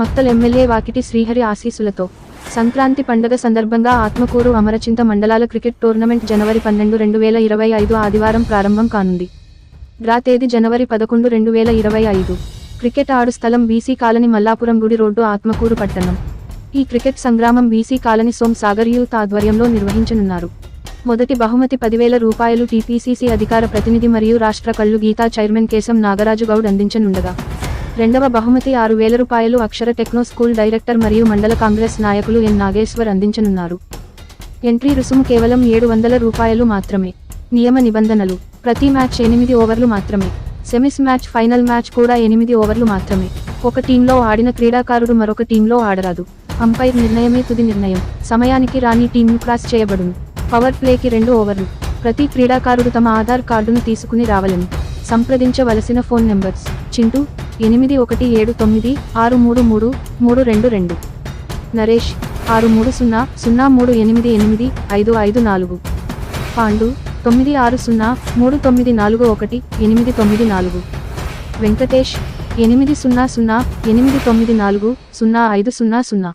Makthal MLA Vakiti Srihari ఆశీసులతో సంక్రాంతి పండుగ సందర్భంగా ఆత్మకూరు అమరచింత మండలాల క్రికెట్ టోర్నమెంట్ జనవరి పన్నెండు రెండు వేల ఇరవై ఐదు ఆదివారం ప్రారంభం కానుంది. డ్రా తేదీ జనవరి పదకొండు రెండు వేల ఇరవై ఐదు. క్రికెట్ ఆడు స్థలం బీసీ కాలనీ మల్లాపురం గుడి రోడ్డు ఆత్మకూరు పట్టణం. ఈ క్రికెట్ సంగ్రామం BC colony Som Sagar youth ఆధ్వర్యంలో నిర్వహించనున్నారు. మొదటి బహుమతి పదివేల రూపాయలు టీపీసీసీ అధికార ప్రతినిధి మరియు రాష్ట్ర కళ్ళు గీతా చైర్మన్ కేశం నాగరాజు గౌడ్ అందించనుండగా. రెండవ బహుమతి ఆరు వేల రూపాయలు అక్షర టెక్నో స్కూల్ డైరెక్టర్ మరియు మండల కాంగ్రెస్ నాయకులు ఎన్ నాగేశ్వర్ అందించనున్నారు. ఎంట్రీ రుసుము కేవలం ఏడు వందల రూపాయలు మాత్రమే. నియమ నిబంధనలు. ప్రతి మ్యాచ్ ఎనిమిది ఓవర్లు మాత్రమే. సెమిస్ మ్యాచ్ ఫైనల్ మ్యాచ్ కూడా ఎనిమిది ఓవర్లు మాత్రమే. ఒక టీంలో ఆడిన క్రీడాకారుడు మరొక టీంలో ఆడరాదు. అంపైర్ నిర్ణయమే తుది నిర్ణయం. సమయానికి రాని టీంను క్రాస్ చేయబడును. పవర్ ప్లేకి రెండు ఓవర్లు. ప్రతి క్రీడాకారుడు తమ ఆధార్ కార్డును తీసుకుని రావాలని సంప్రదించవలసిన ఫోన్ నెంబర్స్. చింటూ ఎనిమిది ఒకటి ఏడు తొమ్మిది ఆరు మూడు మూడు మూడు రెండు రెండు. నరేష్ ఆరు మూడు సున్నా సున్నా మూడు ఎనిమిది ఎనిమిది ఐదు ఐదు నాలుగు. పాండు తొమ్మిది ఆరు సున్నా మూడు తొమ్మిది నాలుగు ఒకటి ఎనిమిది తొమ్మిది నాలుగు. వెంకటేష్ ఎనిమిది సున్నా సున్నా ఎనిమిది తొమ్మిది నాలుగు సున్నా ఐదు సున్నా సున్నా.